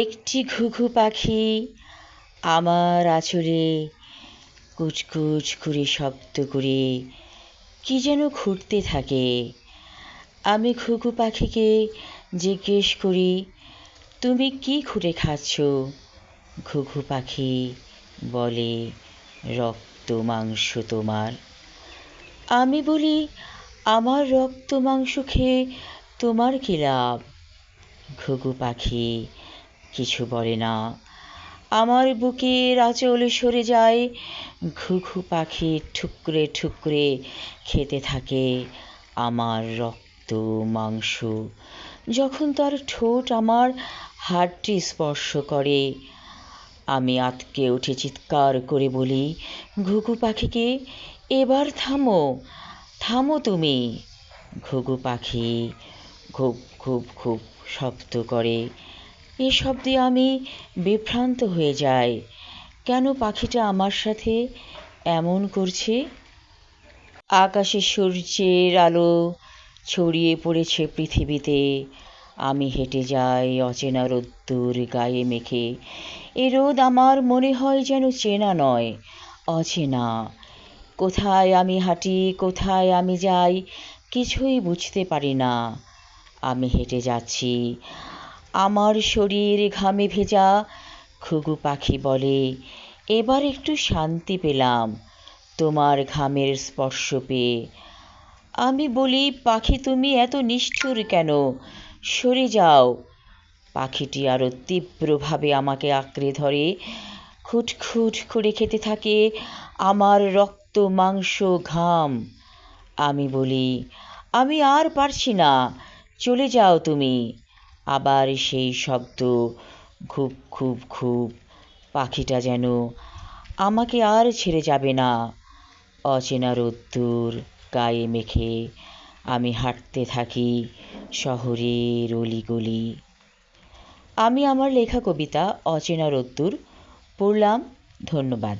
একটি ঘুঘু পাখি আমার আঁচলে কুচকুচ করে শব্দ করে কী যেন ঘুরতে থাকে। আমি ঘুঘু পাখিকে জিজ্ঞেস করি, তুমি কী খুঁড়ে খাচ্ছ? ঘুঘু পাখি বলে, রক্ত মাংস তোমার। আমি বলি, আমার রক্ত মাংস খেয়ে তোমার কী লাভ? ঘুঘু পাখি কিছু বলে না। আমার বুকের আঁচলে সরে যায়, ঘুঘু পাখি ঠুকরে ঠুকরে খেতে থাকে আমার রক্ত মাংস। যখন তার ঠোঁট আমার হাড়টি স্পর্শ করে, আমি আতকে উঠে চিৎকার করে বলি, ঘুঘু পাখিকে, এবার থামো থামো তুমি। ঘুঘু পাখি খুব খুব খুব শব্দ করে। এ শব্দে আমি বিভ্রান্ত হয়ে যাই। কেন পাখিটা আমার সাথে এমন করছে? আকাশে সূর্যের আলো ছড়িয়ে পড়েছে পৃথিবীতে। আমি হেঁটে যাই অচেনা রোদ্দুর গায়ে মেখে। এ রোদ আমার মনে হয় যেন চেনা নয়, অচেনা। কোথায় আমি হাঁটি, কোথায় আমি যাই কিছুই বুঝতে পারি না। আমি হেঁটে যাচ্ছি আমার শরীর ঘামে ভেজা, ঘুঘু পাখি বলে। এবার একটু শান্তি পেলাম, তোমার ঘামের স্পর্শ পেয়ে। আমি বলি, পাখি তুমি এত নিষ্ঠুর কেন? সরে যাও। পাখিটি আরও তীব্রভাবে আমাকে আঁকড়ে ধরে, খুটখুট করে খেতে থাকে আমার রক্ত, মাংস, ঘাম। আমি বলি, আমি আর পারছি না, চলে যাও তুমি। আবার সেই শব্দ, খুব খুব খুব, পাখিটা যেন আমাকে আর ছেড়ে যাবে না। অচেনা রোদ্দুর গায়ে মেখে আমি হাঁটতে থাকি শহরের অলিগলি। আমি আমার লেখা কবিতা অচেনা রোদ্দুর পড়লাম, ধন্যবাদ।